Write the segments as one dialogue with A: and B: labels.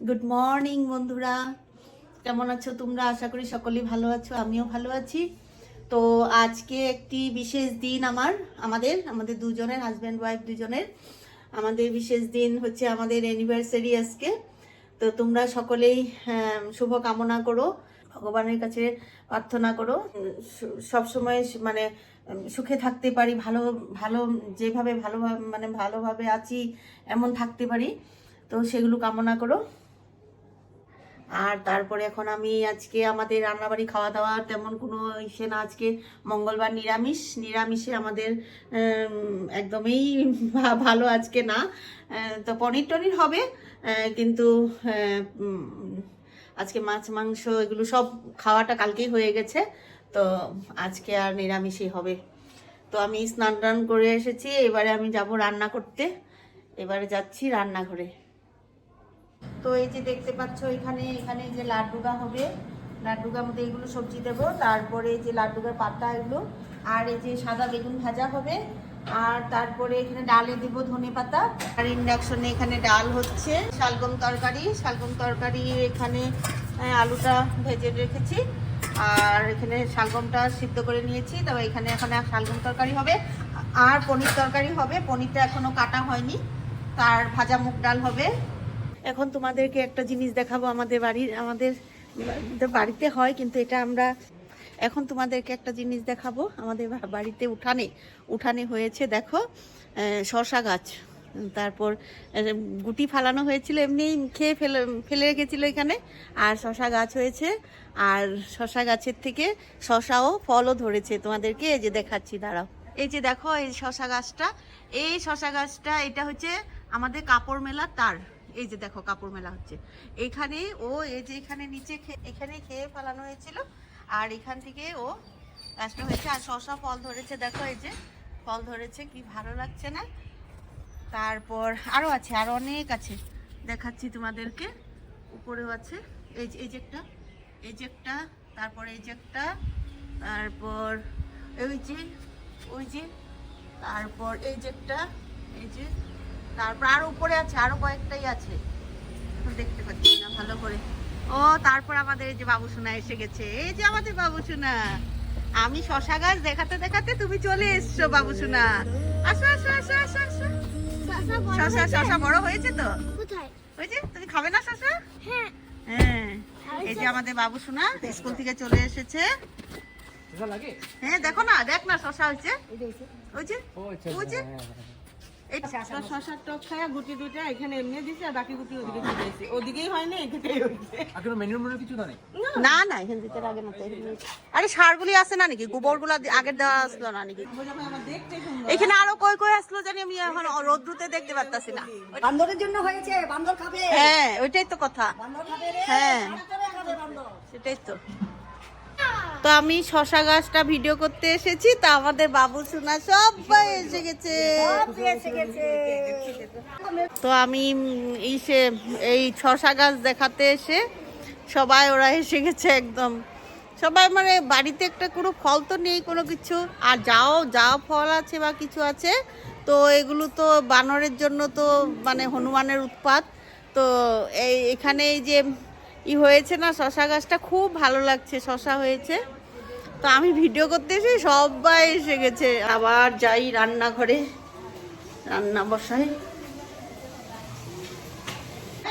A: Good morning বন্ধুরা। কেমন আছো তোমরা? আশা করি সকলেই ভালো আছো আমিও ভালো আছি। তো আজকে একটি বিশেষ দিন আমার আমাদের আমাদের দুজনের হাজব্যান্ড ওয়াইফ দুজনের। আমাদের বিশেষ দিন হচ্ছে আমাদের অ্যানিভার্সারি আজকে। তো তোমরা সকলেই আহ, শুভ কামনা করো ভগবানের কাছে প্রার্থনা করো। সব সময় মানে সুখে থাকতে পারি ভালো ভালো যেভাবে ভালোভাবে মানে ভালোভাবে আছি এমন থাকতে পারি। তো সেগুলো কামনা করো। আর তারপরে এখন আমি আজকে আমাদের রান্নাবাড়ি খাওয়া দাওয়া তেমন কোনো ইসে না। আজকে মঙ্গলবার নিরামিষ। নিরামিষে আমাদের একদমই ভালো আজকে না। তো পনির টনির হবে। কিন্তু আজকে মাছ, মাংস এগুলো সব খাওয়াটা কালকেই হয়ে গেছে। তো আজকে আর নিরামিষই হবে। তো আমি স্নান টান করে এসেছি। এবারে আমি যাব রান্না করতে। এবারে যাচ্ছি রান্নাঘরে। তো এই যে দেখতে পাচ্ছ এখানে এখানে যে লাড্ডুগা হবে, লাড্ডুগার মধ্যে এগুলো সবজি দেবো। তারপরে যে লাড্ডুগার পাতা এগুলো, আর এই যে সাদা বেগুন ভাজা হবে। আর তারপরে এখানে ডালে দেব ধনে পাতা। আর ইন্ডাকশনে এখানে ডাল হচ্ছে, শালগম তরকারি। শালগম তরকারি এখানে আলুটা ভেজে রেখেছি। আর এখানে শালগমটা সিদ্ধ করে নিয়েছি। তবে এখানে এখন শালগম তরকারি হবে। আর পনির তরকারি হবে। পনিরটা এখনও কাটা হয়নি। তার ভাজা মুগ ডাল হবে। এখন তোমাদেরকে একটা জিনিস দেখাবো আমাদের বাড়ির, আমাদের বাড়িতে হয়, কিন্তু এটা আমরা এখন তোমাদেরকে একটা জিনিস দেখাবো। আমাদের বাড়িতে উঠানে উঠানে হয়েছে, দেখো শশা গাছ। তারপর গুটি ফালানো হয়েছিল, এমনি খেয়ে ফেলে ফেলে রেখেছিল এখানে। আর শশা গাছ হয়েছে, আর শশা গাছের থেকে শশাও ফলও ধরেছে। তোমাদেরকে এই যে দেখাচ্ছি, দাঁড়াও। এই যে দেখো, এই শশা গাছটা, এই শশা গাছটা, এটা হচ্ছে আমাদের কাপড় মেলা তার। এই যে দেখো কাপড় মেলা হচ্ছে। এখানে ও এই যে এখানে নিচে এখানে খেয়ে ফেলানো হয়েছিল, আর এখান থেকে ও গাছটা হয়েছে। আর শশা ফল ধরেছে, দেখো এই যে, ফল ধরেছে, কি ভালো লাগছে না? তারপর আরও আছে, আরও অনেক আছে। দেখাচ্ছি তোমাদেরকে, উপরেও আছে। এই যে এই যে একটা, এই যে একটা, তারপর এই যে একটা, তারপর ওই যে ওই যে, তারপর এই যে একটা, এই যে তারপর আরও উপরে আছে আরও কয়েকটাই আছে। দেখতে পাচ্ছি না ভালো করে। ও তারপর আমাদের এই যে বাবুসোনা এসে গেছে। এই যে আমাদের বাবুসোনা আমি শশা গাছ দেখাতে দেখাতে তুমি চলে এসছো বাবুসোনা আসো আসো আসো আসো আসো। শশা শশা বড় হয়েছে তো?
B: কোথায়?
A: হয়েছে তুমি খাবে না শশা?
B: হ্যাঁ।
A: হ্যাঁ। এই যে আমাদের বাবুসোনা স্কুল থেকে চলে এসেছে। হ্যাঁ দেখো না দেখ না শশা হয়েছে। ওই যে
C: আচ্ছা
A: ওই যে।
C: হ্যাঁ, হ্যাঁ, হ্যাঁ।
A: এই
D: শশার টক খায়া গুটি দুটা এখানে এমনি দিছে আর বাকি গুটি ওদিকে দিয়ে দিয়েছে ওদিকেই হয় না এদিকেই হয়েছে।
C: আর কোনো মেনুর মেনু কিছু তো
A: না। না এখানে দিতে লাগে না তো আরে সারগুলি আছে না নাকি? গোবরগুলো আগের দেওয়া আসলো না নাকি? এখানে আরও কই কই আসলো জানি আমি এখন রোদ্রুতে দেখতে পারতাছি না।
E: বান্দরের জন্য হয়েছে বান্দর খাবে।
A: হ্যাঁ ওইটাই তো কথা।
E: বান্দর খাবে রে
A: হ্যাঁ। সেটাই তো। তো আমি শশা গাছটা ভিডিও করতে এসেছি তা আমাদের বাবু সোনা সবাই এসে গেছে।
E: এসে গেছে।
A: তো আমি ইসে এই শশা গাছ দেখাতে এসে সবাই ওরা এসে গেছে একদম। সবাই মানে বাড়িতে একটা কোনো ফল তো নেই কোনো কিছু আর যাও যাও ফল আছে বা কিছু আছে তো এগুলো তো বানরের জন্য তো মানে হনুমানের উৎপাত। তো এই এখানে এই যে ই হয়েছে না, শশা গাছটা খুব ভালো লাগছে, শশা হয়েছে। তো আমি ভিডিও করতে এসে সবাই এসে গেছে। আবার যাই রান্নাঘরে, রান্না বসাই।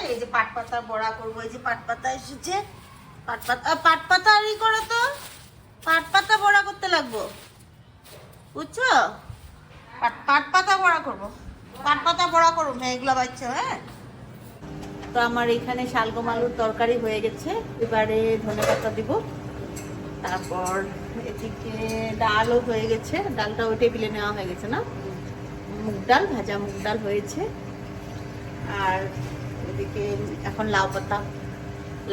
A: এই যে পাট পাতা বড়া করব, এই যে পাট পাতা এসেছে। পাট পাতা পাট পাতা আর ই করো তো। পাট পাতা বড়া করতে লাগবো। বুঝছ? পাট পাতা বড়া করব। পাট পাতা বড়া হ্যাঁ এগুলো বাচ্চা হ্যাঁ? তো আমার এখানে শালগম আলুর তরকারি হয়ে গেছে। এবারে ধনে পাতা দিব। তারপর এদিকে ডালও হয়ে গেছে। ডালটা ওই টেবিলে নেওয়া হয়ে গেছে না? মুগ ডাল, ভাজা মুগ ডাল হয়েছে। আর এদিকে এখন লাউ পাতা।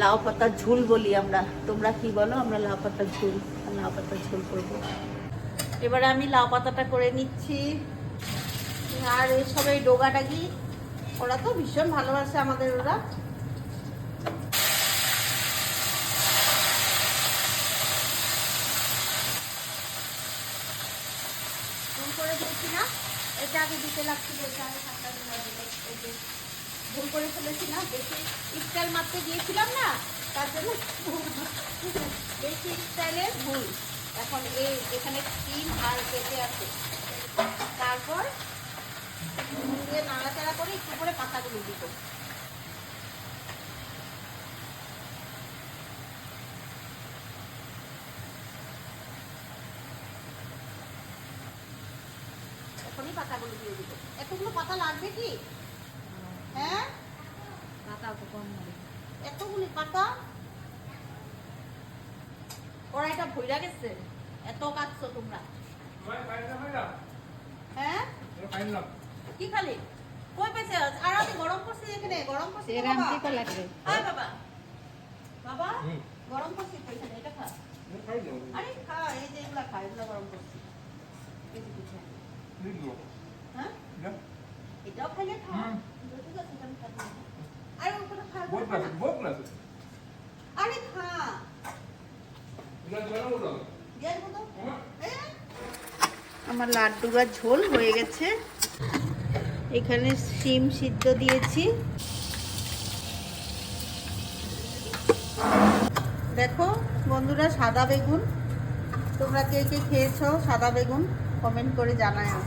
A: লাউ পাতার ঝোল বলি আমরা। তোমরা কি বলো? আমরা লাউ পাতার ঝোল লাউ পাতার ঝোল করব। এবারে আমি লাউ পাতাটা করে নিচ্ছি। আর এই ডোগাটাগি ওরা তো ভীষণ ভালোবাসে আমাদের ওরা। ভুল করে বেশি স্টাইল মারতে গিয়েছিলাম না, তার জন্য বেশি ভুল। এখন এই আর আছে। তারপর দিয়ে নাড়াচাড়া করে একটু করে পাতাগুলো দিব। এখনই পাতাগুলো দিয়ে দিব। এতগুলো পাতা লাগবে কি? হ্যাঁ? এতগুলি পাতা? কড়াইটা ভইরা গেছে? এত কাটছো তোমরা। হ্যাঁ? কি খালি? কই পেছে আর আমি গরম করছি এখানে গরম করছি তো বাবা।
D: লাগবে।
A: বাবা। বাবা গরম করছি তো এখানে এটা খা। আরে খা এই যে এগুলা খা এগুলা গরম করছি এই যে হ্যাঁ? এটাও খাইলে খা।
C: হুম।
A: ঠিক আছে আমি খাব। আরে খা খা? এ? আমার লাড্ডুরা ঝোল হয়ে গেছে। এখানে শিম সিদ্ধ দিয়েছি। দেখো, বন্ধুরা, সাদা বেগুন। তোমরা কে কে খেয়েছো সাদা বেগুন কমেন্ট করে জানাও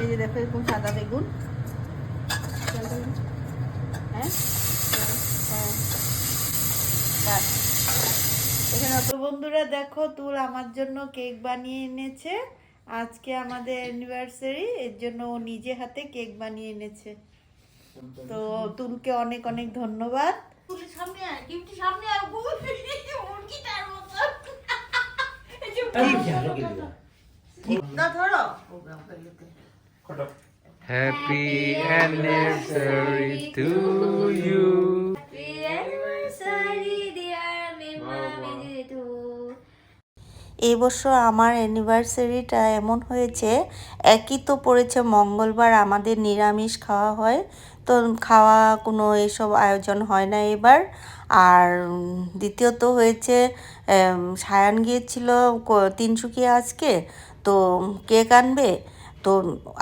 A: এই যে দেখো, এরকম সাদা বেগুন। হ্যাঁ হ্যাঁ। এখানে তো বন্ধুরা দেখো, তুল আমার জন্য কেক বানিয়ে এনেছে। আজকে আমাদের অ্যানিভার্সারি এর জন্য ও নিজে হাতে কেক বানিয়ে এনেছে। তো তুলকে অনেক অনেক ধন্যবাদ। সামনে আয় সামনে আয়
B: Happy anniversary to you.
A: এই আমার অ্যানিভার্সারিটা এমন হয়েছে, একই তো পড়েছে মঙ্গলবার আমাদের নিরামিষ খাওয়া হয়। তো খাওয়া কোনো এসব আয়োজন হয় না এবার। আর দ্বিতীয়ত হয়েছে সায়ান গিয়েছিল তিনসুকিয়া আজকে, তো কেক আনবে, তো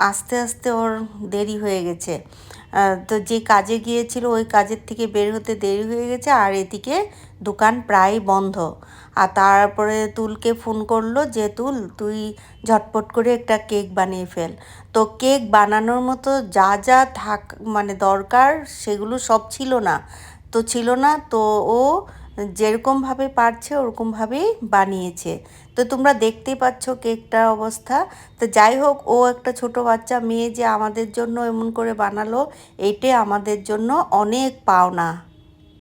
A: আস্তে আস্তে ওর দেরি হয়ে গেছে। তো যে কাজে গিয়েছিল ওই কাজের থেকে বের হতে দেরি হয়ে গেছে আর এদিকে দোকান প্রায় বন্ধ। আর তারপরে তুলকে ফোন করল যে, তুল, তুই ঝটপট করে একটা কেক বানিয়ে ফেল। তো কেক বানানোর মতো যা যা থাক মানে দরকার সেগুলো সব ছিল না। তো ছিল না, তো ও যেরকমভাবে পারছে ওরকমভাবেই বানিয়েছে। তো তোমরা দেখতেই পাচ্ছ কেকটার অবস্থা। তো যাই হোক, ও একটা ছোট বাচ্চা, মেয়ে যে আমাদের জন্য এমন করে বানালো এইটাই আমাদের জন্য অনেক পাওনা।